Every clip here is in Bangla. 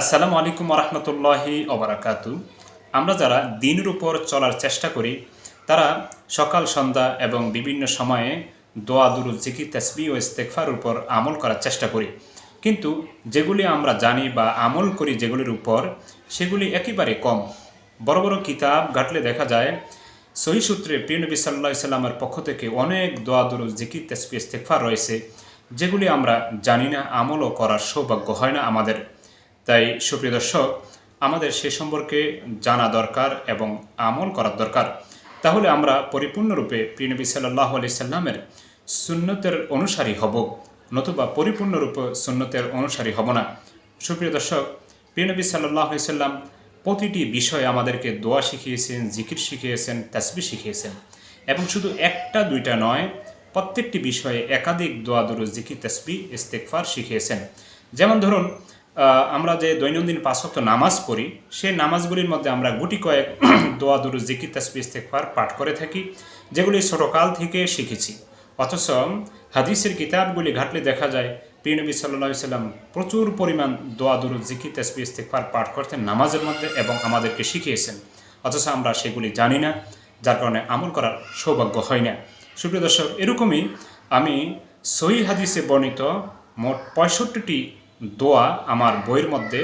আসসালামু আলাইকুম রহমতুল্লাহি ওবরাকাতু আমরা যারা দিনের উপর চলার চেষ্টা করি, তারা সকাল, সন্ধ্যা এবং বিভিন্ন সময়ে দোয়া জিকির তসবি ও ইস্তেকফার উপর আমল করার চেষ্টা করি। কিন্তু যেগুলি আমরা জানি বা আমল করি যেগুলির উপর, সেগুলি একেবারে কম। বড় বড় কিতাব ঘাটলে দেখা যায়, সহি সূত্রে প্রিয়নবী সাল্লাহ সাল্লামের পক্ষ থেকে অনেক দোয়া, দুরুদ, জিকির তসবি ইস্তেকফার রয়েছে, যেগুলি আমরা জানি না আমলও করার সৌভাগ্য হয় না আমাদের। তাই, সুপ্রিয় দর্শক, আমাদের সে সম্পর্কে জানা দরকার এবং আমল করার দরকার। তাহলে আমরা পরিপূর্ণরূপে প্রিয়নবী সাল্লাহ আলি সাল্লামের সুন্নতের অনুসারী হব, নতুবা পরিপূর্ণরূপে সুন্নতের অনুসারী হব না। সুপ্রিয় দর্শক, প্রিয়নবী সাল্লাহ সাল্লাম প্রতিটি বিষয়ে আমাদেরকে দোয়া শিখিয়েছেন, জিকির শিখিয়েছেন তাসবি শিখিয়েছেন। এবং শুধু একটা, দুইটা নয়, প্রত্যেকটি বিষয়ে একাধিক দোয়া দুরু জিকির তাসবি ইস্তেকফার শিখিয়েছেন। যেমন ধরুন আমরা যে দৈনন্দিন পাঁচক্ত নামাজ পড়ি, সেই নামাজগুলির মধ্যে আমরা গুটি কয়েক দোয়া দুরু জিকির তাসবি ইস্তেকফার পাঠ করে থাকি, যেগুলি ছোটকাল থেকে শিখেছি। অথচ হাদিসের কিতাবগুলি ঘাটলে দেখা যায় প্রিয়নবী সাল্লাহ সাল্লাম প্রচুর পরিমাণ দোয়া দুরু জিকির তাসবি ইস্তেকফার পাঠ করতেন নামাজের মধ্যে এবং আমাদেরকে শিখিয়েছেন। অথচ আমরা সেগুলি জানি না, যার কারণে আমল করার সৌভাগ্য হয় না। সুপ্রিয় দর্শক, এরকমই আমি সহি হাদিসে বর্ণিত মোট পঁয়ষট্টিটি দোয়া আমার বইয়ের মধ্যে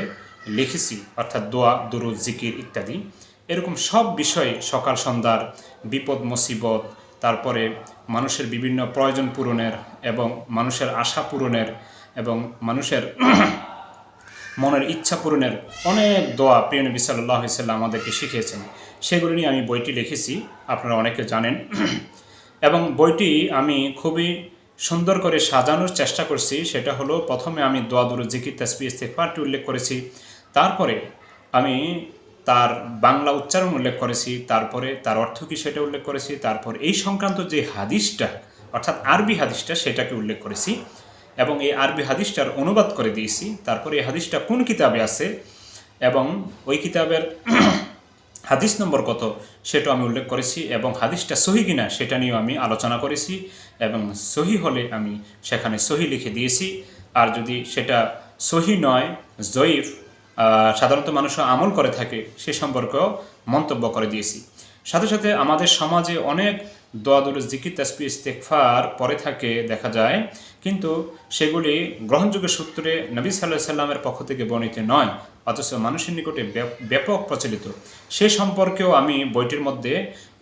লিখেছি, অর্থাৎ দোয়া দুরু জিকির ইত্যাদি। এরকম সব বিষয়ে সকাল, সন্ধ্যার বিপদ, মুসিবত, তারপরে মানুষের বিভিন্ন প্রয়োজন পূরণের এবং মানুষের আশা পূরণের এবং মানুষের মনের ইচ্ছা পূরণের অনেক দোয়া প্রিয় নবী সাল্লাহ সাল্লাম আমাদেরকে শিখিয়েছেন। সেগুলি নিয়ে আমি বইটি লিখেছি, আপনারা অনেকে জানেন। এবং বইটি আমি খুবই সুন্দর করে সাজানোর চেষ্টা করছি। সেটা হলো প্রথমে আমি দোয়া, দুরু, জিকির তাসবি ইস্তেকফারটি উল্লেখ করেছি। তারপরে আমি তার বাংলা উচ্চারণ উল্লেখ করেছি। তারপরে তার অর্থ কী সেটা উল্লেখ করেছি। তারপর এই সংক্রান্ত যে হাদিসটা, অর্থাৎ আরবি হাদিসটা, সেটাকে উল্লেখ করেছি এবং এই আরবি হাদিসটার অনুবাদ করে দিয়েছি। তারপরে এই হাদিসটা কোন কিতাবে আছে এবং ওই কিতাবের হাদিস নম্বর কত? সেটা আমি উল্লেখ করেছি এবং হাদিসটা সহি কিনা সেটা নিয়েও আমি আলোচনা করেছি এবং সহি হলে আমি সেখানে সহি লিখে দিয়েছি। আর যদি সেটা সহি নয়, জয়ীফ সাধারণত মানুষ আমল করে থাকে, সে সম্পর্কেও মন্তব্য করে দিয়েছি। সাথে সাথে আমাদের সমাজে অনেক দোয়াদুর জিকির তাসবি ইস্তেকফার পরে থাকে, দেখা যায় কিন্তু সেগুলি গ্রহণযোগ্য সূত্রে নবী সাল্লাহ সাল্লামের পক্ষ থেকে বর্ণিত নয়, অথচ মানুষের নিকটে ব্যাপক প্রচলিত। সে সম্পর্কেও আমি বইটির মধ্যে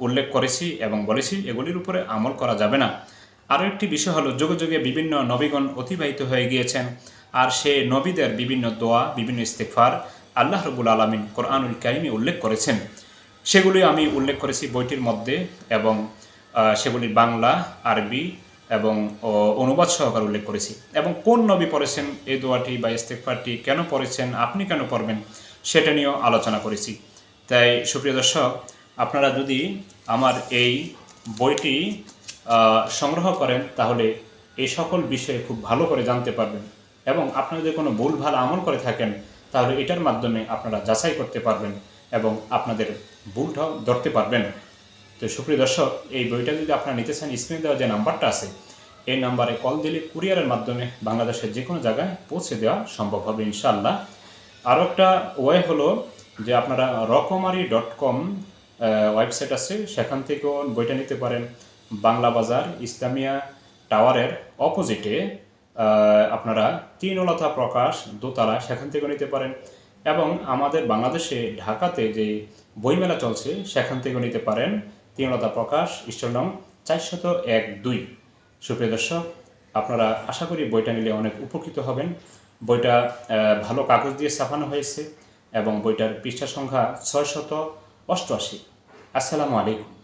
উল্লেখ করেছি এবং বলেছি, এগুলির উপরে আমল করা যাবে না। আরও একটি বিষয় হলো, যুগে যুগে বিভিন্ন নবীগণ অতিবাহিত হয়ে গিয়েছেন, আর সে নবীদের বিভিন্ন দোয়া, বিভিন্ন ইস্তেকফার আল্লাহ রবুল আলমিন কোরআনুল কারিমে উল্লেখ করেছেন। সেগুলি আমি উল্লেখ করেছি বইটির মধ্যে এবং সেগুলি বাংলা, আরবি এবং অনুবাদ সহকারে উল্লেখ করেছি। এবং কোন নবী পড়েছেন এই দোয়াটি বা ইস্তেকফারটি কেন পড়েছেন, আপনি কেন পড়বেন, সেটা নিয়েও আলোচনা করেছি। তাই, সুপ্রিয় দর্শক, আপনারা যদি আমার এই বইটি সংগ্রহ করেন, তাহলে এই সকল বিষয়ে খুব ভালো করে জানতে পারবেন। এবং আপনারা যদি কোনো ভুল ভালো আমল করে থাকেন, তাহলে এটার মাধ্যমে আপনারা যাচাই করতে পারবেন এবং আপনাদের ভুলটাও ধরতে পারবেন। তো সুপ্রিয় দর্শক, এই বইটা যদি আপনারা নিতে চান স্ক্রিনে দেওয়া যে নাম্বারটা আছে, এই নাম্বারে কল দিলে কুরিয়ারের মাধ্যমে বাংলাদেশের যে কোনো জায়গায় পৌঁছে দেওয়া সম্ভব হবে ইনশাআল্লাহ। আরও একটা ওয়ে হলো যে আপনারা রকমারি ডট কম ওয়েবসাইট আছে, সেখান থেকেও বইটা নিতে পারেন। বাংলা বাজার, ইসলামিয়া টাওয়ারের অপোজিটে আপনারা তিনলতা প্রকাশ দোতলা সেখান থেকেও নিতে পারেন। এবং আমাদের বাংলাদেশে ঢাকাতে যে বইমেলা চলছে, সেখান থেকেও নিতে পারেন। তিনলতা প্রকাশ ঈশ্বর নং চারশত এক দুই। সুপ্রিয় দর্শক, আপনারা আশা করি বইটা নিলে অনেক উপকৃত হবেন। বইটা ভালো কাগজ দিয়ে ছাপানো হয়েছে এবং বইটার পৃষ্ঠা সংখ্যা ছয়শত অষ্টআশি। আসসালামু আলাইকুম।